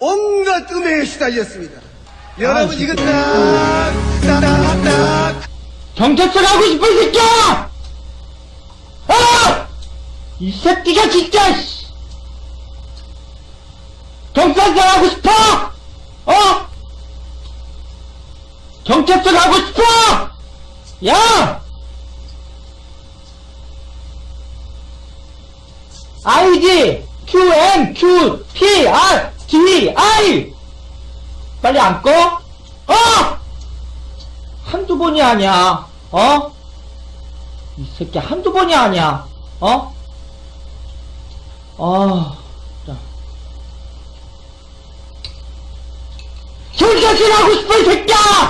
온갖 음해에 시달렸습니다. 여러분 이거 딱, 딱, 딱, 딱. 경찰서 가고 싶어, 이 새끼야! 아! 이 새끼가 진짜, 씨! 경찰서 가고 싶어! 어? 경찰서 가고 싶어! 야! 아이디 Q N Q P R D I 빨리 안 꺼? 어? 한두 번이 아니야. 어? 이 새끼 한두 번이 아니야. 어? 아, 자. 경찰서 가고 싶어, 이 새끼야! 어?